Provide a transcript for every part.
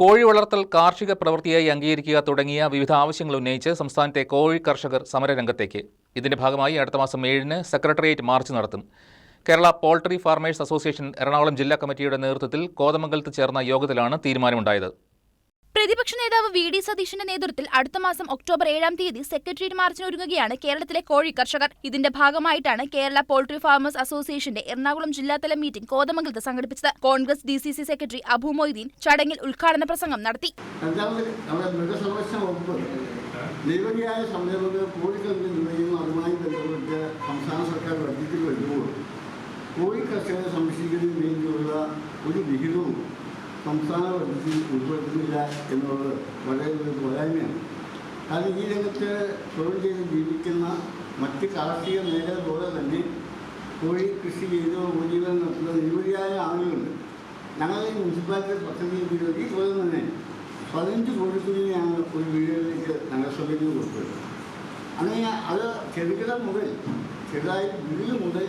കോഴി വളർത്തൽ കാർഷിക പ്രവൃത്തിയായി അംഗീകരിക്കുക തുടങ്ങിയ വിവിധ ആവശ്യങ്ങൾ ഉന്നയിച്ച് സംസ്ഥാനത്തെ കോഴി കർഷകർ സമരരംഗത്തേക്ക്. ഇതിന്റെ ഭാഗമായി അടുത്ത മാസം ഏഴിന് സെക്രട്ടേറിയറ്റ് മാർച്ച് നടത്തും. Kerala poultry farmers association Ernakulam ജില്ലാ കമ്മിറ്റിയുടെ നേതൃത്വത്തിൽ കോതമംഗലത്ത് ചേർന്ന യോഗത്തിലാണ് തീരുമാനമുണ്ടായത്. പ്രതിപക്ഷ നേതാവ് വി ഡി സതീഷിന്റെ നേതൃത്വത്തിൽ അടുത്ത മാസം ഒക്ടോബർ ഏഴാം തീയതി സെക്രട്ടേറിയറ്റ് മാർച്ചിന് ഒരുങ്ങുകയാണ് കേരളത്തിലെ കോഴി കർഷകർ. ഇതിന്റെ ഭാഗമായിട്ടാണ് കേരള പോൾട്രി ഫാർമേഴ്സ് അസോസിയേഷന്റെ എറണാകുളം ജില്ലാതല മീറ്റിംഗ് കോതമംഗലത്ത് സംഘടിപ്പിച്ചത്. Congress D C C secretary Abu Moideen ചടങ്ങിൽ ഉദ്ഘാടന പ്രസംഗം നടത്തി. നിരവധിയായ സംരംഭങ്ങൾ ബന്ധപ്പെട്ട് സംസ്ഥാന സർക്കാർ കോഴി കർഷകരെ സംരക്ഷിക്കുന്നതിന് വേണ്ടിയുള്ള ഒരു വിഹിതവും സംസ്ഥാന പരിധി ഉൾപ്പെടുത്തുന്നില്ല എന്നുള്ളത് വളരെ ഒരു പോരായ്മയാണ്. കാരണം ഈ രംഗത്ത് തൊഴിൽ ചെയ്ത് ജീവിക്കുന്ന മറ്റ് കാർഷിക മേഖല പോലെ തന്നെ കോഴി കൃഷി ചെയ്ത് ഉപജീവനം നടത്തുന്ന നിരവധിയായ ആളുകളുണ്ട്. ഞങ്ങളുടെ ഈ മുനിസിപ്പാലിറ്റി പദ്ധതി ഉപയോഗിച്ച് ഇതുപോലെ തന്നെ പതിനഞ്ച് കോഴിക്കുഞ്ഞിനെയാണ് ഒരു വീടുകളിലേക്ക് നഗരസഭയ്ക്ക് കൊടുത്തത് അങ്ങനെ അത് ചെറുകിട മുതൽ ചെറുതായി വീട് മുതൽ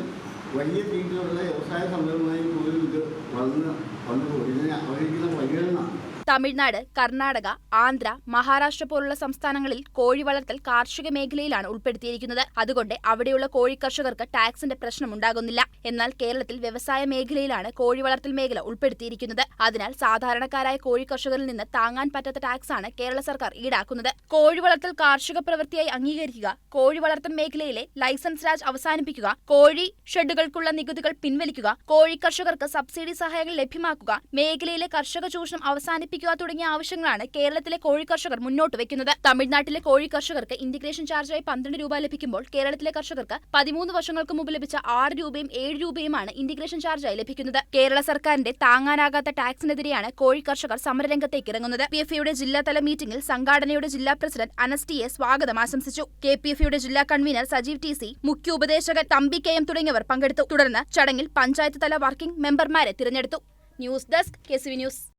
വലിയ രീതിയിലുള്ള വ്യവസായ സംരംഭമായി പോലും ഇത് വളർന്ന് വന്നുപോയി ഇതിനെ അവതരിക്കുന്ന പരിഗണന തമിഴ്നാട് കർണാടക ആന്ധ്ര മഹാരാഷ്ട്ര പോലുള്ള സംസ്ഥാനങ്ങളിൽ കോഴി വളർത്തൽ കാർഷിക മേഖലയിലാണ് ഉൾപ്പെടുത്തിയിരിക്കുന്നത്. അതുകൊണ്ട് അവിടെയുള്ള കോഴി കർഷകർക്ക് ടാക്സിന്റെ പ്രശ്നമുണ്ടാകുന്നില്ല എന്നാൽ കേരളത്തിൽ വ്യവസായ മേഖലയിലാണ് കോഴി വളർത്തൽ മേഖല ഉൾപ്പെടുത്തിയിരിക്കുന്നത്. അതിനാൽ സാധാരണക്കാരായ കോഴി കർഷകരിൽ നിന്ന് താങ്ങാൻ പറ്റാത്ത ടാക്സാണ് കേരള സർക്കാർ ഈടാക്കുന്നത്. കോഴി വളർത്തൽ കാർഷിക പ്രവൃത്തിയായി അംഗീകരിക്കുക കോഴി വളർത്തൽ മേഖലയിലെ ലൈസൻസ് രാജ് അവസാനിപ്പിക്കുക കോഴി ഷെഡുകൾക്കുള്ള നികുതികൾ പിൻവലിക്കുക കോഴി കർഷകർക്ക് സബ്സിഡി സഹായങ്ങൾ ലഭ്യമാക്കുക മേഖലയിലെ കർഷക ചൂഷണം അവസാനിപ്പിക്കുക തുടങ്ങിയ ആവശ്യങ്ങളാണ് കേരളത്തിലെ കോഴി കർഷകർ മുന്നോട്ട് വെക്കുന്നത്. തമിഴ്നാട്ടിലെ കോഴി കർഷകർക്ക് ഇന്റഗ്രേഷൻ ചാർജായി പന്ത്രണ്ട് രൂപ ലഭിക്കുമ്പോൾ കേരളത്തിലെ കർഷകർക്ക് പതിമൂന്ന് വർഷങ്ങൾക്ക് മുമ്പ് ലഭിച്ച ആറ് രൂപയും ഏഴ് രൂപയുമാണ് ഇന്റഗ്രേഷൻ ചാർജായി ലഭിക്കുന്നത്. കേരള സർക്കാരിന്റെ താങ്ങാനാകാത്ത ടാക്സിനെതിരെയാണ് കോഴി കർഷകർ സമരരംഗത്തേക്ക് ഇറങ്ങുന്നത്. പി എഫ് യുടെ ജില്ലാതല മീറ്റിംഗിൽ സംഘാടനയുടെ ജില്ലാ പ്രസിഡന്റ് അനസ്റ്റിയെ സ്വാഗതം ആശംസിച്ചു. കെ പി എഫ് യുടെ ജില്ലാ കൺവീനർ സജീവ് ടി സി മുഖ്യ ഉപദേശകൻ തമ്പി കെ എം തുടങ്ങിയവർ പങ്കെടുത്തു. തുടർന്ന് ചടങ്ങിൽ പഞ്ചായത്ത് തല വർക്കിംഗ് മെമ്പർമാരെ തിരഞ്ഞെടുത്തു. News desk K news.